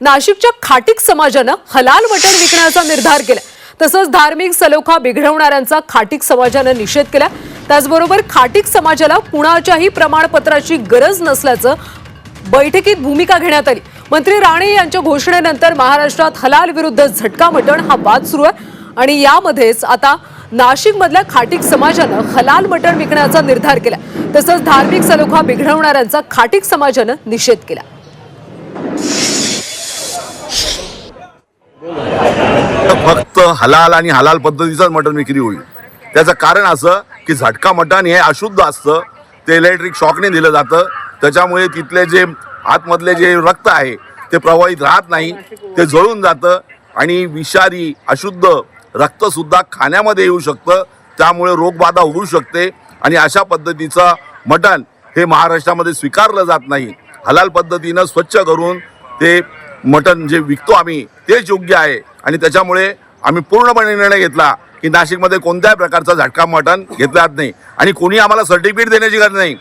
नाशिकच्या खाटीक समाजानं हलाल मटण विकण्याचा निर्धार केला तसंच धार्मिक सलोखा बिघडवणाऱ्यांचा खाटीक समाजानं निषेध केला त्याचबरोबर खाटीक समाजाला कुणाच्याही प्रमाणपत्राची गरज नसल्याचं बैठकीत भूमिका घेण्यात आली. मंत्री राणे यांच्या घोषणेनंतर महाराष्ट्रात हलाल विरुद्ध झटका मटण हा वाद सुरू आहे. आणि यामध्येच आता नाशिकमधल्या खाटीक समाजानं हलाल मटण विकण्याचा निर्धार केला तसंच धार्मिक सलोखा बिघडवणाऱ्यांचा खाटीक समाजानं निषेध केला तर फक्त हलाल आणि हलाल पद्धतीचंच मटण विक्री होईल. त्याचं कारण असं की झटका मटण हे अशुद्ध असतं. ते इलेक्ट्रिक शॉकने दिलं जातं. त्याच्यामुळे तिथले जे आतमधले जे रक्त आहे ते प्रवाहित राहत नाही. ते जळून जातं आणि विषारी अशुद्ध रक्तसुद्धा खाण्यामध्ये येऊ शकतं. त्यामुळे रोगबाधा होऊ शकते आणि अशा पद्धतीचं मटण हे महाराष्ट्रामध्ये स्वीकारलं जात नाही. हलाल पद्धतीनं स्वच्छ करून ते मटण जे विकतो आम्ही तेच योग्य आहे. आणि त्याच्यामुळे आम्ही पूर्णपणे निर्णय घेतला की नाशिकमध्ये कोणत्याही प्रकारचा झटका मटण घेतला जात नाही. आणि कोणी आम्हाला सर्टिफिकेट देण्याची गरज नाही.